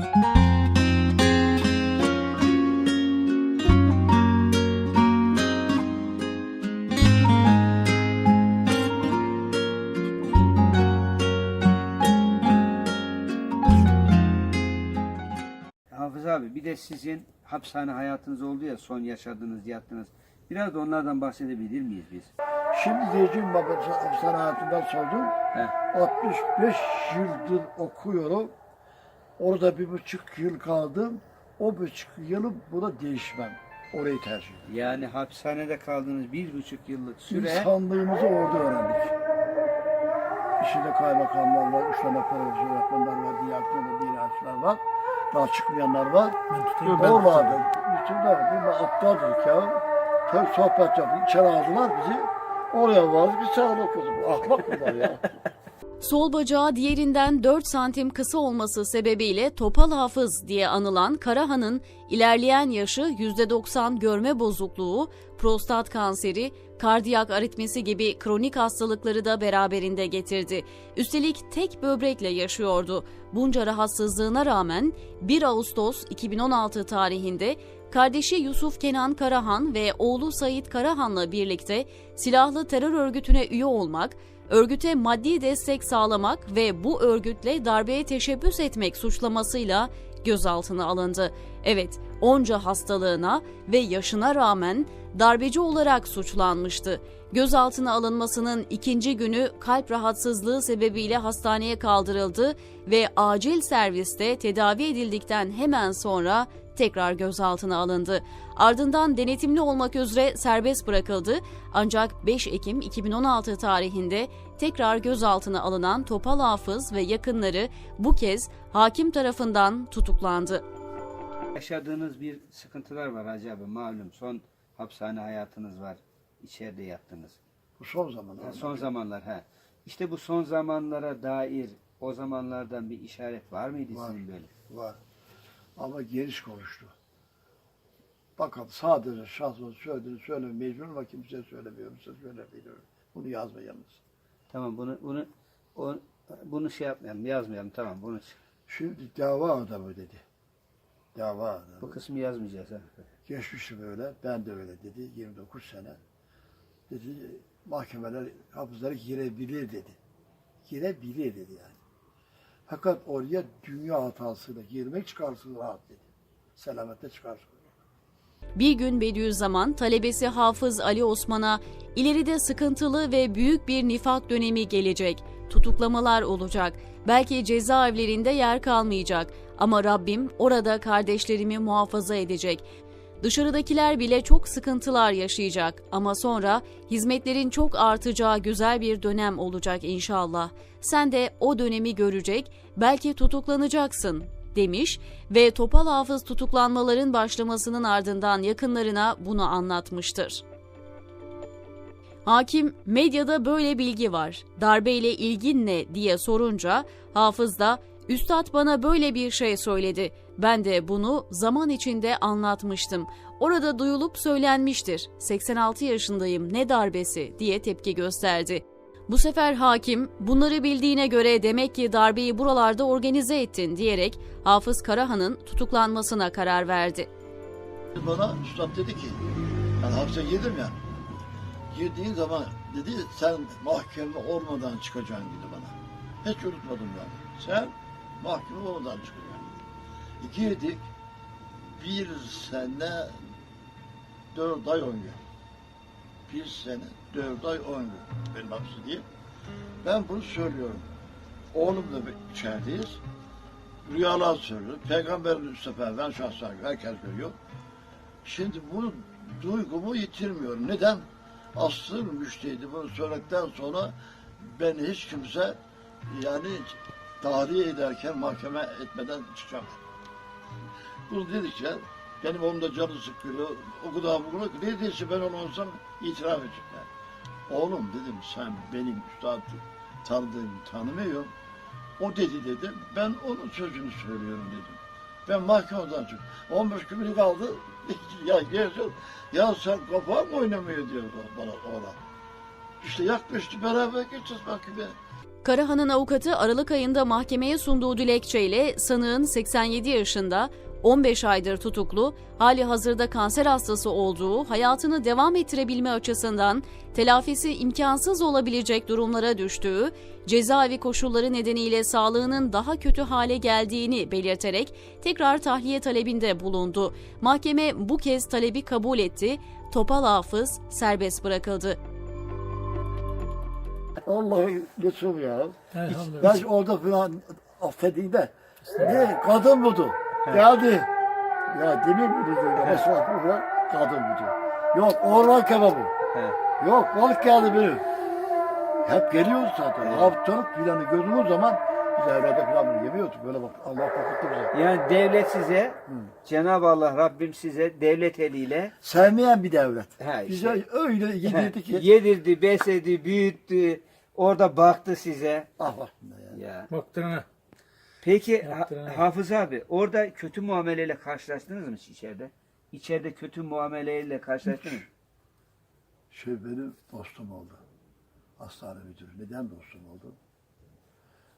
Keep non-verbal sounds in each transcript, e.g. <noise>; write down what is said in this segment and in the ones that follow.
Hafız abi bir de sizin hapishane hayatınız oldu ya son yaşadığınız, yattınız. Biraz da onlardan bahsedebilir miyiz biz? Şimdi diyeceğim baba hapishane hayatından sordum. He. 65 yıldır okuyorum. Orada bir buçuk yıl kaldım. O buçuk yılı buna değişmem. Orayı tercih ederim. Yani hapishanede kaldığınız bir buçuk yıllık süre İnsanlığımızı orada öğrendik. İçinde kaymakamlar var, üç tane profesör öğretmenler var, diğer türlü diğer var. Daha çıkmayanlar var. O vardı. Bütün de bir aptaldık ya. Tabii sohbet yaptık, içeri aldılar bizi. Oraya vardık, biz sağda okuduk. Ahlak bunlar ya. <laughs> Sol bacağı diğerinden 4 santim kısa olması sebebiyle topal hafız diye anılan Karahan'ın ilerleyen yaşı %90 görme bozukluğu, prostat kanseri, kardiyak aritmisi gibi kronik hastalıkları da beraberinde getirdi. Üstelik tek böbrekle yaşıyordu. Bunca rahatsızlığına rağmen 1 Ağustos 2016 tarihinde kardeşi Yusuf Kenan Karahan ve oğlu Sait Karahan'la birlikte silahlı terör örgütüne üye olmak, örgüte maddi destek sağlamak ve bu örgütle darbeye teşebbüs etmek suçlamasıyla gözaltına alındı. Evet, onca hastalığına ve yaşına rağmen darbeci olarak suçlanmıştı. Gözaltına alınmasının ikinci günü kalp rahatsızlığı sebebiyle hastaneye kaldırıldı ve acil serviste tedavi edildikten hemen sonra tekrar gözaltına alındı. Ardından denetimli olmak üzere serbest bırakıldı ancak 5 Ekim 2016 tarihinde tekrar gözaltına alınan Topal Hafız ve yakınları bu kez hakim tarafından tutuklandı. yaşadığınız bir sıkıntılar var Hacı abi malum. Son hapishane hayatınız var. İçeride yattınız. Bu son zamanlar. Ha, son zamanlar he. İşte bu son zamanlara dair o zamanlardan bir işaret var mıydı Var. sizin böyle? Var. Ama geniş konuştu. Bakalım sadece şahsına söylediğini söyleme mecbur ama kimseye söylemiyorum. Size söylemiyorum. Bunu yazma yalnız. Tamam bunu bunu o, bunu şey yapmayalım, yazmayalım tamam bunu. Şimdi dava adamı dedi. Dava adamı. Bu kısmı yazmayacağız ha. Geçmişi böyle, ben de öyle dedi. 29 sene. Dedi mahkemeler hapızlara girebilir dedi. Girebilir dedi yani. Fakat oraya dünya hatasıyla girmek çıkarsın rahat dedi. Selamette çıkarsın. Bir gün Bediüzzaman talebesi Hafız Ali Osman'a ileride sıkıntılı ve büyük bir nifak dönemi gelecek. Tutuklamalar olacak. Belki cezaevlerinde yer kalmayacak. Ama Rabbim orada kardeşlerimi muhafaza edecek. Dışarıdakiler bile çok sıkıntılar yaşayacak ama sonra hizmetlerin çok artacağı güzel bir dönem olacak inşallah. Sen de o dönemi görecek, belki tutuklanacaksın demiş ve Topal Hafız tutuklanmaların başlamasının ardından yakınlarına bunu anlatmıştır. Hakim medyada böyle bilgi var. Darbeyle ilgin ne diye sorunca Hafız da Üstad bana böyle bir şey söyledi. Ben de bunu zaman içinde anlatmıştım. Orada duyulup söylenmiştir. 86 yaşındayım ne darbesi diye tepki gösterdi. Bu sefer hakim bunları bildiğine göre demek ki darbeyi buralarda organize ettin diyerek Hafız Karahan'ın tutuklanmasına karar verdi. Bana üstad dedi ki, ben hapse girdim ya, girdiğin zaman dedi sen mahkeme olmadan çıkacaksın dedi bana. Hiç unutmadım yani. Sen mahkeme olmadan çıkacaksın. Girdik, bir sene dört ay on. Bir sene dört ay on gün benim hapsi değil. Ben bunu söylüyorum. Oğlumla bir içerideyiz. Rüyalar söylüyor. Peygamberin üst sefer ben şahsen herkes görüyor. Şimdi bu duygumu yitirmiyorum. Neden? Aslı müştehidi bunu söyledikten sonra ben hiç kimse yani tahliye ederken mahkeme etmeden çıkacağım. Bunu dedikçe benim oğlum canı sıkılıyor. O kadar bugün ki ne diyse ben onu olsam itiraf edecek yani. Oğlum dedim sen benim üstad tanıdığım tanımıyorum. O dedi dedim. Ben onun sözünü söylüyorum dedim. Ben mahkemeden çıktım. 15 gün kaldı. <laughs> ya gelsin. Ya sen kafan mı oynamıyor diyor bana ona. İşte yaklaştı beraber geçeceğiz mahkemeye. Karahan'ın avukatı Aralık ayında mahkemeye sunduğu dilekçeyle sanığın 87 yaşında 15 aydır tutuklu, hali hazırda kanser hastası olduğu, hayatını devam ettirebilme açısından telafisi imkansız olabilecek durumlara düştüğü, cezaevi koşulları nedeniyle sağlığının daha kötü hale geldiğini belirterek tekrar tahliye talebinde bulundu. Mahkeme bu kez talebi kabul etti. Topal Hafız serbest bırakıldı. Vallahi lütfum ya. Elhamdülillah. Ben orada falan affedeyim de. Ne? Kadın budu. Geldi. Ya demir budu diyor. Esnaf burada kadın budu. Yok orman kebabı. He. Yok balık geldi benim. Hep geliyoruz zaten. Haftalık planı gördüğümüz zaman biz evlerde falan bunu yemiyorduk. Böyle bak Allah korkuttu bize. Yani devlet size, Cenab-ı Allah Rabbim size devlet eliyle Sevmeyen bir devlet. Ha, Bize işte. öyle yedirdi ki. yedirdi, besledi, büyüttü, orada baktı size. ah bak. Ya. Ya. Baktığına. Peki ha- Yaptırana. Hafız abi orada kötü muameleyle karşılaştınız mı hiç içeride? İçeride kötü muameleyle karşılaştınız mı? Şey benim dostum oldu. Hastane müdürü. Neden dostum oldu?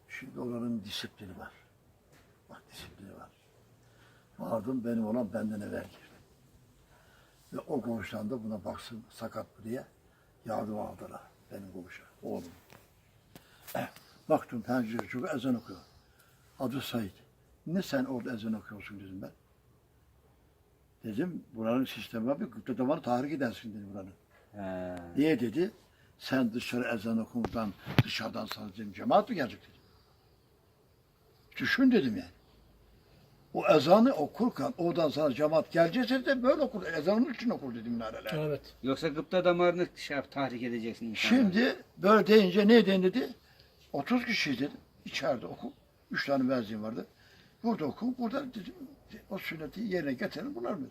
Şimdi oranın disiplini var. Bak disiplini var. Vardım benim olan benden evvel girdi. Ve o komşudan da buna baksın sakat mı diye yardım aldılar. Benim komşu, oğlum. Eh, <clears throat> baktım pencere çok ezan okuyor. Adı Said. Ne sen orada ezan okuyorsun dedim ben. Dedim buranın sistemi var. Bir damarı tahrik edersin dedi buranın. He. Niye dedi? Sen dışarı ezan okumdan dışarıdan sana dedim cemaat mi gelecek dedim. Düşün dedim yani. O ezanı okurken oradan sana cemaat gelecekse de böyle okur. Ezanın için okur dedim nareler. Evet. Yoksa gıpta damarını şey yap, tahrik edeceksin insanları. Şimdi böyle deyince ne dedi? 30 kişi dedim. İçeride oku. Üç tane müezzin vardı. Burada oku. Burada dedim o sünneti yerine getirin bunlar mı?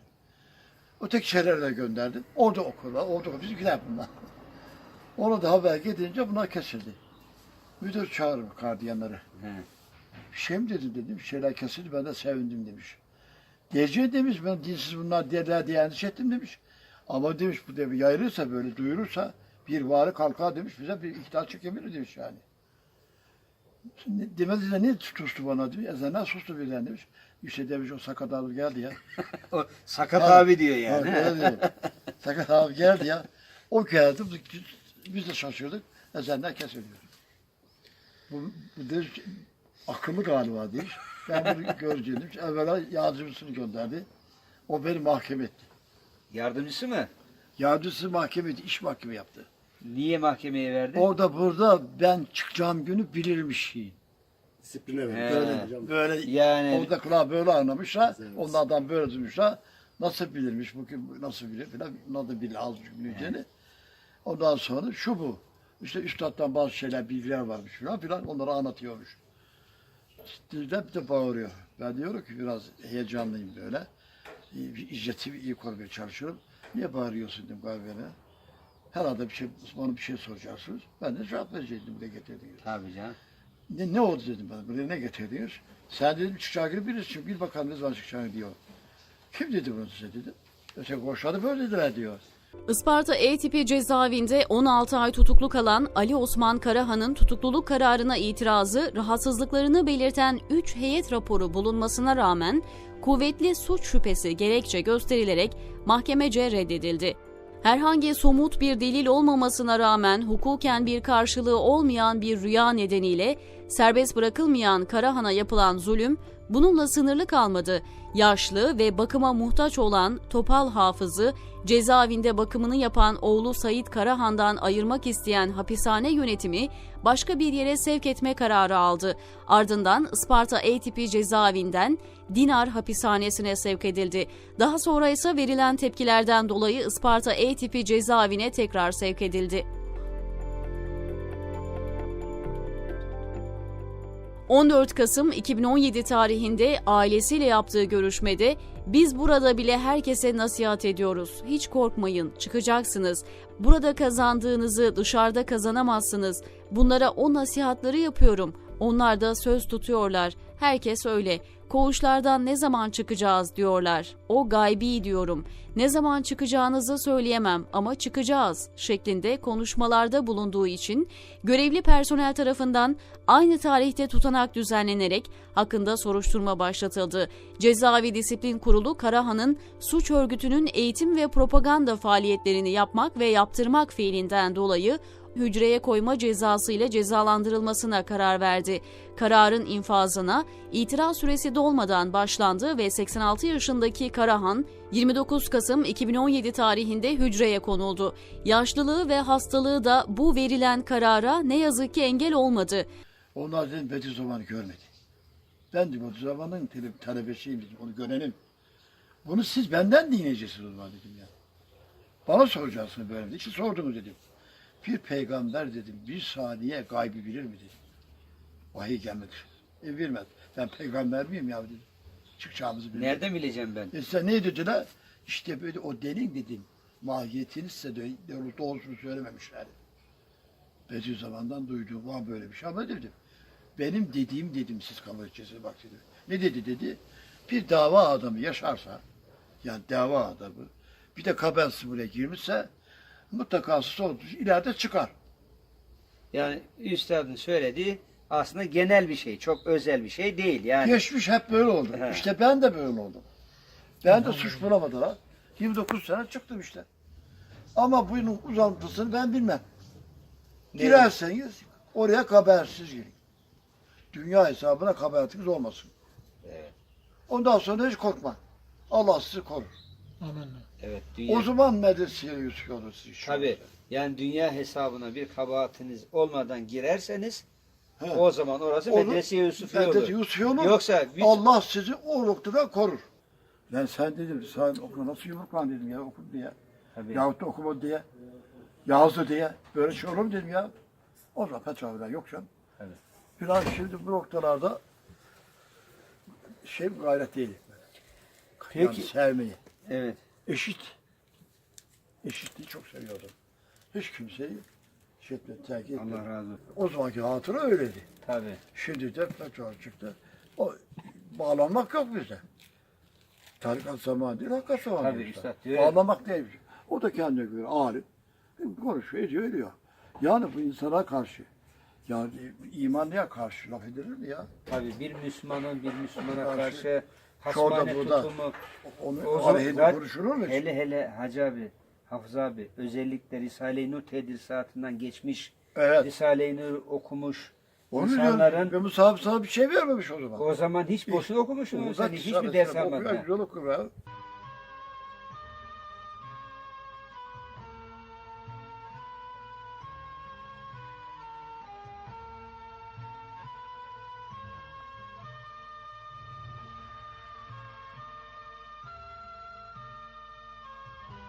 Öteki şehirlere gönderdim. Orada okurlar. Orada okur. Biz gider bunlar. Ona da haber gidince bunlar kesildi. Müdür çağırır gardiyanları. He. Şey mi dedim dedim. Şeyler kesildi ben de sevindim demiş. Diyeceğim demiş ben dinsiz bunlar derler diye endişe ettim demiş. Ama demiş bu demiş yayılırsa böyle duyurursa bir varı kalkar demiş bize bir ihtiyaç çekebilir demiş yani. Şimdi Demedi de ne sustu bana demiş. Ezana sustu birden demiş. İşte demiş o sakat abi geldi ya. <laughs> O sakat Ha, abi diyor yani. Diyor. sakat abi geldi ya. O geldi. Biz, biz de şaşırdık. Ezanlar kesiliyor. Bu, bu demiş, akıllı galiba demiş. Ben bunu göreceğim demiş. Evvela yardımcısını gönderdi. O beni mahkeme etti. Yardımcısı mı? Yardımcısı mahkeme etti. iş mahkeme yaptı. Niye mahkemeye verdi? Orada burada ben çıkacağım günü bilirmiş şeyin. Disipline He. Böyle, böyle Yani orada kulağı böyle anlamışlar. Evet. Onlardan böyle duymuşlar. Nasıl bilirmiş bu kim nasıl bilir filan. Onlar da bilir az bileceğini. Ondan sonra şu bu. İşte üstaddan bazı şeyler bilgiler varmış filan filan onları anlatıyormuş. Dilde de bağırıyor. Ben diyorum ki biraz heyecanlıyım böyle. İzzetimi iyi korumaya çalışıyorum. Niye bağırıyorsun dedim kahvene. Herhalde bir şey, bana bir şey soracaksınız. Ben de cevap verecektim buraya getirdiniz. tabii canım. Ne, ne oldu dedim bana, buraya ne getirdiniz? Sen dedim çıkacağını bilirsin, bil bakalım ne zaman çıkacağını diyor. Kim dedi bunu size dedim. Öteki koşadı böyle dediler diyor. Isparta E tipi cezaevinde 16 ay tutuklu kalan Ali Osman Karahan'ın tutukluluk kararına itirazı rahatsızlıklarını belirten 3 heyet raporu bulunmasına rağmen kuvvetli suç şüphesi gerekçe gösterilerek mahkemece reddedildi. Herhangi somut bir delil olmamasına rağmen hukuken bir karşılığı olmayan bir rüya nedeniyle serbest bırakılmayan Karahan'a yapılan zulüm bununla sınırlı kalmadı. Yaşlı ve bakıma muhtaç olan Topal Hafız'ı cezaevinde bakımını yapan oğlu Sait Karahan'dan ayırmak isteyen hapishane yönetimi başka bir yere sevk etme kararı aldı. Ardından Isparta E tipi cezaevinden Dinar hapishanesine sevk edildi. Daha sonra ise verilen tepkilerden dolayı Isparta E tipi cezaevine tekrar sevk edildi. 14 Kasım 2017 tarihinde ailesiyle yaptığı görüşmede biz burada bile herkese nasihat ediyoruz. Hiç korkmayın, çıkacaksınız. Burada kazandığınızı dışarıda kazanamazsınız. Bunlara o nasihatları yapıyorum. Onlar da söz tutuyorlar. Herkes öyle. koğuşlardan ne zaman çıkacağız diyorlar. O gaybi diyorum. Ne zaman çıkacağınızı söyleyemem ama çıkacağız şeklinde konuşmalarda bulunduğu için görevli personel tarafından aynı tarihte tutanak düzenlenerek hakkında soruşturma başlatıldı. Cezaevi Disiplin Kurulu Karahan'ın suç örgütünün eğitim ve propaganda faaliyetlerini yapmak ve yaptırmak fiilinden dolayı hücreye koyma cezası ile cezalandırılmasına karar verdi. Kararın infazına itiraz süresi dolmadan başlandı ve 86 yaşındaki Karahan 29 Kasım 2017 tarihinde hücreye konuldu. Yaşlılığı ve hastalığı da bu verilen karara ne yazık ki engel olmadı. Onlar dedim Bediüzzaman'ı görmedi. Ben de Bediüzzaman'ın tele- talebesiyim dedim, onu görelim. Bunu siz benden dinleyeceksiniz o zaman dedim ya. Bana soracaksınız böyle? İşte sordunuz dedim. Bir peygamber dedim, bir saniye gaybi bilir mi dedim. Vahiy gelmedi. E bilmez. Ben peygamber miyim ya dedim. Çıkacağımızı bilmem. Nereden bileceğim ben? E sen ne dediler? İşte böyle o delil dedim. Mahiyetini size de doğrusunu söylememişler. Bediüzzaman'dan duyduğum var böyle bir şey ama dedim. Benim dediğim dedim siz kabul edeceksiniz bak dedim. Ne dedi dedi? Bir dava adamı yaşarsa yani dava adamı bir de kabensiz buraya girmişse mutlaka sonuç ileride çıkar. Yani üstadın söylediği aslında genel bir şey. Çok özel bir şey değil. Yani Geçmiş hep böyle oldu. He. İşte ben de böyle oldum. Ben de suç bulamadılar. 29 sene çıktım işte. Ama bunun uzantısını ben bilmem. Ne- Girerseniz oraya habersiz girin. Dünya hesabına kabahatiniz olmasın. Evet. Ondan sonra hiç korkma. Allah sizi korur. Evet. Dünya, O zaman olur siz. Tabii. Yani dünya hesabına bir kabahatiniz olmadan girerseniz He. o zaman orası Olur. medrese Yusufi Medrese olur. Olur. Yoksa biz Allah sizi o noktada korur. Ben sen dedim, sen oku nasıl yumruklan dedim ya oku diye. Tabii. Yahut da okuma diye. Yazdı diye. Böyle şey olur mu dedim ya. O zaman petrolden yok canım. Evet. Biraz şimdi bu noktalarda şey gayret değil. Yani Peki. sevmeyi. evet. Eşit. Eşitliği çok seviyordum. Hiç kimseyi şiddet terk etmedim. Allah razı olsun. O zamanki hatıra öyleydi. Tabii. Şimdi de petrol çıktı. O bağlanmak yok bizde. Tarikat zamanı değil, hakikat zamanı. Tabii, işte. diyor ya. Bağlamak değil. O da kendine göre alim. Konuşuyor, ediyor, ediyor. Yani bu insana karşı, yani imanlıya karşı laf edilir mi ya? Tabii bir Müslümanın bir Müslümana karşı Şurada, burada. tutumu Onu zaten- konuşulur mu? hele hele Hacı abi, Hafız abi özellikle Risale-i Nur tedrisatından geçmiş, Evet. Risale-i Nur okumuş Onu diyorum. insanların Ve Musab sana bir şey vermemiş o zaman. o zaman hiç boşuna okumuşsun. Sen da hiçbir ders almadın. okuyor. Güzel okur ya.